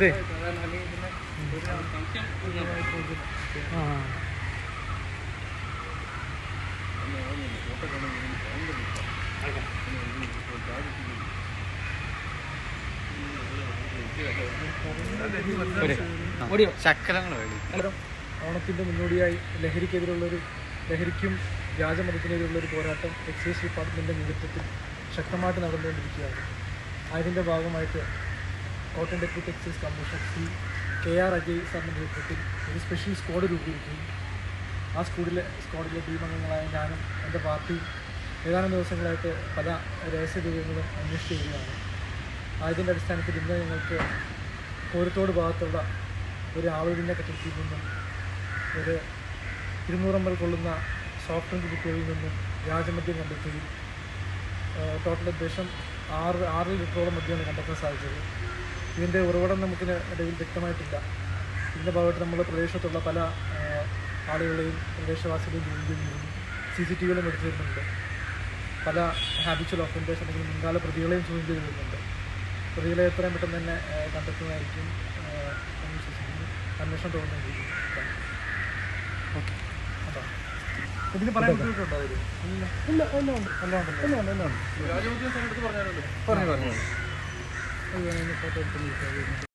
ഇതേ ആ. ഓണത്തിന്റെ മുന്നോടിയായി ലഹരിക്കെതിരുള്ളൊരു ലഹരിക്കും വ്യാജമതത്തിനെതിരുള്ളൊരു പോരാട്ടം എക്സൈസ് ഡിപ്പാർട്ട്മെന്റിന്റെ നേതൃത്വത്തിൽ ശക്തമായിട്ട് നടന്നുകൊണ്ടിരിക്കുകയാണ്. അതിന്റെ ഭാഗമായിട്ട് cotton deputy excise commissioner C K R Ajay സാറിന്റെ നേതൃത്വത്തിൽ ഒരു സ്പെഷ്യൽ സ്ക്വാഡ് രൂപീകരിക്കുകയും ആ സ്കൂളിലെ സ്ക്വാഡിലെ ടീം അംഗങ്ങളായ ഞാനും എന്റെ പാർട്ടിയും ഏതാനും ദിവസങ്ങളായിട്ട് പല രഹസ്യ വിവരങ്ങളും അന്വേഷിച്ച് വരികയാണ്. അതിന്റെ അടിസ്ഥാനത്തിൽ ഇന്ന് ഞങ്ങൾക്ക് കോരത്തോട് ഭാഗത്തുള്ള ഒരു ആളുവിന്റെ കെട്ടിടത്തിൽ നിന്നും ഒരു ഇരുന്നൂറമ്പൽ കൊള്ളുന്ന സോഫ്റ്റ് ഡ്രിങ്ക് കുട്ടികളിൽ നിന്നും വ്യാജമദ്യം കണ്ടെത്തുകയും ടോട്ടൽ ഉദ്ദേശം ആറ് ആറ് ലിറ്ററോളം മദ്യമാണ് കണ്ടെത്താൻ സാധിച്ചത്. ഇതിന്റെ ഉറവിടം നമുക്ക് ഇടയിൽ വ്യക്തമായിട്ടില്ല. ഇതിന്റെ ഭാഗമായിട്ട് നമ്മൾ പ്രദേശത്തുള്ള പല ആളുകളെയും പ്രദേശവാസികളെയും ജോലി ചെയ്യുന്നു സി സി ടി വികളും എടുത്തു പല ഹാബിച്വൽ ഓഫൻഡേഴ്സ് അല്ലെങ്കിൽ മുൻകാല പ്രതികളെയും ചോദ്യം ചെയ്ത് വരുന്നുണ്ട് പ്രതികളെ എത്രയും പെട്ടെന്ന് തന്നെ കണ്ടെത്തുന്നതായിരിക്കും എന്ന് വിശ്വസിക്കുന്നു. അന്വേഷണം തുടർന്നുകൊണ്ടിരിക്കുന്നു. ഓക്കെ. അതാ. ഇതിന് പറയാൻ ബുദ്ധിമുട്ടുണ്ടോ അതിൽ പറഞ്ഞു പറഞ്ഞു. ഫോട്ടോ എടുത്ത്